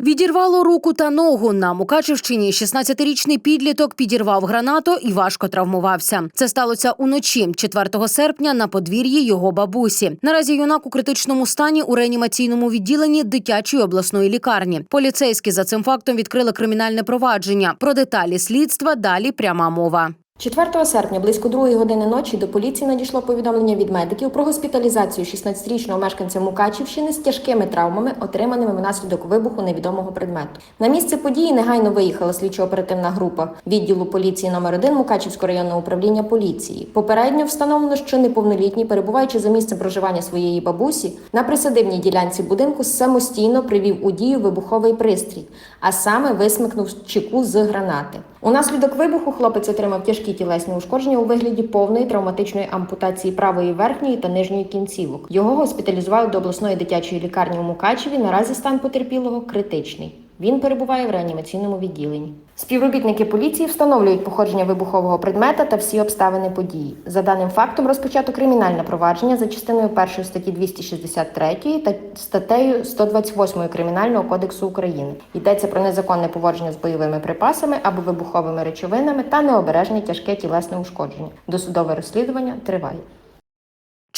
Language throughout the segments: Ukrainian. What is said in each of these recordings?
Відірвало руку та ногу на Мукачевщині. 16-річний підліток підірвав гранату і важко травмувався. Це сталося уночі, 4 серпня, на подвір'ї його бабусі. Наразі юнак у критичному стані у реанімаційному відділенні дитячої обласної лікарні. Поліцейські за цим фактом відкрили кримінальне провадження. Про деталі слідства далі пряма мова. 4 серпня близько 2 години ночі до поліції надійшло повідомлення від медиків про госпіталізацію 16-річного мешканця Мукачівщини з тяжкими травмами, отриманими внаслідок вибуху невідомого предмету. На місце події негайно виїхала слідчо-оперативна група відділу поліції номер 1 Мукачівського районного управління поліції. Попередньо встановлено, що неповнолітній, перебуваючи за місцем проживання своєї бабусі, на присадибній ділянці будинку самостійно привів у дію вибуховий пристрій, а саме висмикнув чеку з гранати. Унаслідок вибуху хлопець отримав тяжкі тілесні ушкодження у вигляді повної травматичної ампутації правої верхньої та нижньої кінцівок. Його госпіталізували до обласної дитячої лікарні у Мукачеві. Наразі стан потерпілого критичний. Він перебуває в реанімаційному відділенні. Співробітники поліції встановлюють походження вибухового предмета та всі обставини події. За даним фактом розпочато кримінальне провадження за частиною 1 статті 263 та статтею 128 Кримінального кодексу України. Йдеться про незаконне поводження з бойовими припасами або вибуховими речовинами та необережне тяжке тілесне ушкодження. Досудове розслідування триває.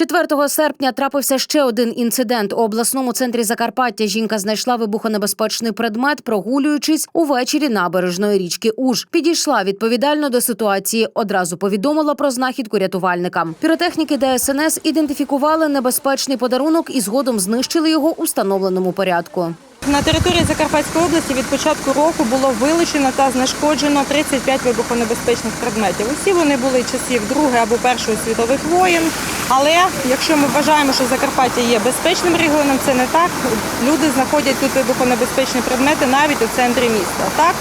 4 серпня трапився ще один інцидент. У обласному центрі Закарпаття жінка знайшла вибухонебезпечний предмет, прогулюючись увечері набережної річки Уж. Підійшла відповідально до ситуації. Одразу повідомила про знахідку рятувальникам. Піротехніки ДСНС ідентифікували небезпечний подарунок і згодом знищили його у встановленому порядку. На території Закарпатської області від початку року було вилучено та знешкоджено 35 вибухонебезпечних предметів. Усі вони були часів Другої або Першої світових воєн. Але якщо ми вважаємо, що Закарпаття є безпечним регіоном, це не так. Люди знаходять тут вибухонебезпечні предмети навіть у центрі міста. Так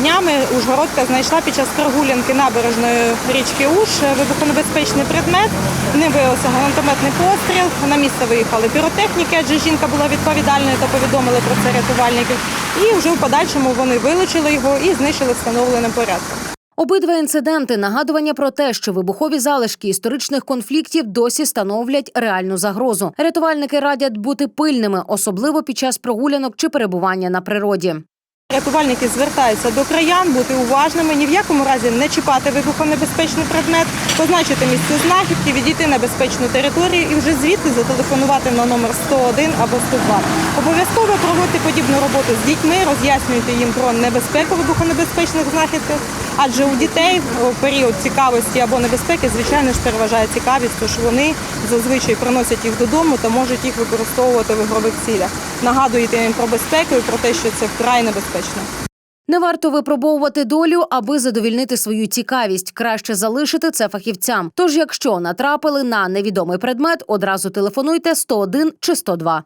днями Ужгородка знайшла під час прогулянки набережної річки Уж вибухонебезпечний предмет. Ним виявився гранатометний постріл. На місце виїхали піротехніки, адже жінка була відповідальною та повідомили про це рятувальників. І вже в подальшому вони вилучили його і знищили встановленим порядком. Обидва інциденти нагадування про те, що вибухові залишки історичних конфліктів досі становлять реальну загрозу. Рятувальники радять бути пильними, особливо під час прогулянок чи перебування на природі. Рятувальники звертаються до краян, бути уважними, ні в якому разі не чіпати вибухонебезпечний предмет, позначити місце знахідки, відійти на безпечну територію і вже звідти зателефонувати на номер 101 або 102. Обов'язково проводити подібну роботу з дітьми, роз'яснюйте їм про небезпеку вибухонебезпечних знахідок, адже у дітей у період цікавості або небезпеки, звичайно ж, переважає цікавість, тож вони зазвичай приносять їх додому та можуть їх використовувати в ігрових цілях. Нагадуєте їм про безпеку і про те, що це вкрай небезпечно. Не варто випробовувати долю, аби задовільнити свою цікавість. Краще залишити це фахівцям. Тож, якщо натрапили на невідомий предмет, одразу телефонуйте 101 чи 102.